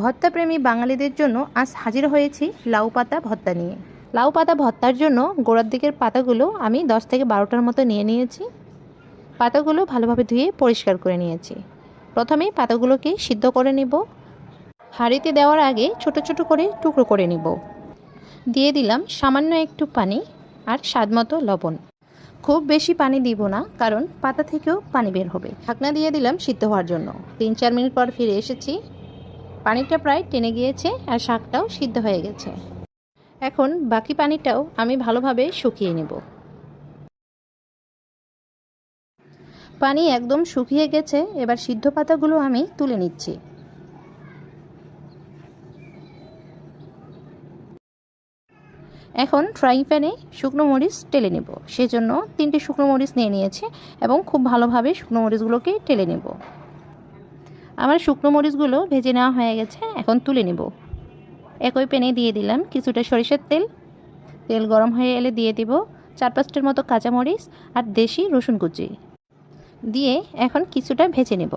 ভর্তাপ্রেমী বাঙালিদের জন্য আজ হাজির হয়েছি লাউ পাতা ভর্তা নিয়ে। লাউ পাতা ভর্তার জন্য গোড়ার দিকের পাতাগুলো আমি দশ থেকে বারোটার মতো নিয়ে নিয়েছি। পাতাগুলো ভালোভাবে ধুয়ে পরিষ্কার করে নিয়েছি। প্রথমেই পাতাগুলোকে সিদ্ধ করে নেব। হাঁড়িতে দেওয়ার আগে ছোট ছোট করে টুকরো করে নিব। দিয়ে দিলাম সামান্য একটু পানি আর স্বাদ মতো লবণ। খুব বেশি পানি দিব না, কারণ পাতা থেকেও পানি বের হবে। ঢাকনা দিয়ে দিলাম সিদ্ধ হওয়ার জন্য। তিন চার মিনিট পর ফিরে এসেছি। পানিটা প্রায় টেনে গিয়েছে আর শাকটাও সিদ্ধ হয়ে গেছে। এখন বাকি পানিটাও আমি ভালোভাবে শুকিয়ে নেব। পানি একদম শুকিয়ে গেছে, এবার সিদ্ধ পাতাগুলো আমি তুলে নিচ্ছি। এখন ফ্রাইং প্যানে শুকনো মরিচ টেলে নেব। সেজন্য তিনটে শুকনো মরিচ নিয়ে নিয়েছি এবং খুব ভালোভাবে শুকনো মরিচগুলোকে টেলে নেব। আমার শুকনো মরিচগুলো ভেজে নেওয়া হয়ে গেছে, এখন তুলে নেব। একই প্যানে দিয়ে দিলাম কিছুটা সরিষার তেল। তেল গরম হয়ে এলে দিয়ে দিব চার পাঁচটার মতো কাঁচামরিচ আর দেশি রসুন কুচি। দিয়ে এখন কিছুটা ভেজে নেব।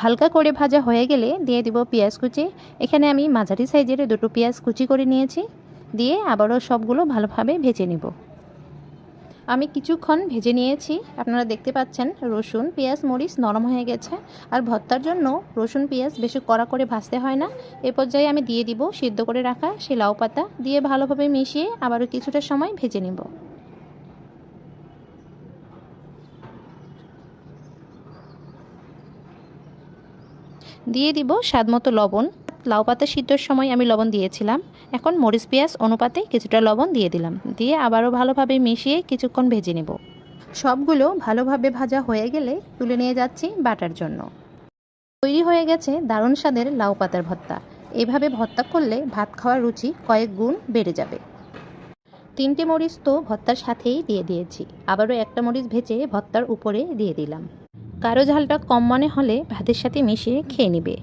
হালকা করে ভাজা হয়ে গেলে দিয়ে দিব পেঁয়াজ কুচি। এখানে আমি মাঝারি সাইজের দুটো পেঁয়াজ কুচি করে নিয়েছি। দিয়ে আবারও সবগুলো ভালোভাবে ভেজে নেব। আমি কিছুক্ষণ ভেজে নিয়েছি। আপনারা দেখতে পাচ্ছেন, রসুন, পেঁয়াজ, মরিচ নরম হয়ে গেছে। আর ভর্তার জন্য রসুন, পেঁয়াজ বেশি কড়া করে ভাজতে হয় না। এ পর্যায়ে আমি দিয়ে দিব সিদ্ধ করে রাখা সেই লাউ পাতা। দিয়ে ভালোভাবে মিশিয়ে আবারও কিছুটা সময় ভেজে নেব। দিয়ে দিব স্বাদ মতো লবণ। লাউ পাতা সিদ্ধর সময় আমি লবণ দিয়েছিলাম। এখন মরিচ, পেঁয়াজ, অনুপাতে কিছুটা লবণ দিয়ে দিলাম। দিয়ে আবারও ভালোভাবে মিশিয়ে কিছুক্ষণ ভেজে নেব। সবগুলো ভালোভাবে ভাজা হয়ে গেলে তুলে নিয়ে যাচ্ছি বাটার জন্য। তৈরি হয়ে গেছে দারুণ স্বাদের লাউ পাতার ভর্তা। এভাবে ভর্তা করলে ভাত খাওয়ার রুচি কয়েক গুণ বেড়ে যাবে। তিনটে মরিচ তো ভর্তার সাথেই দিয়ে দিয়েছি। আবারও একটা মরিচ ভেজে ভর্তার উপরে দিয়ে দিলাম। কারও ঝালটা কম মনে হলে ভাতের সাথে মিশিয়ে খেয়ে নেবে।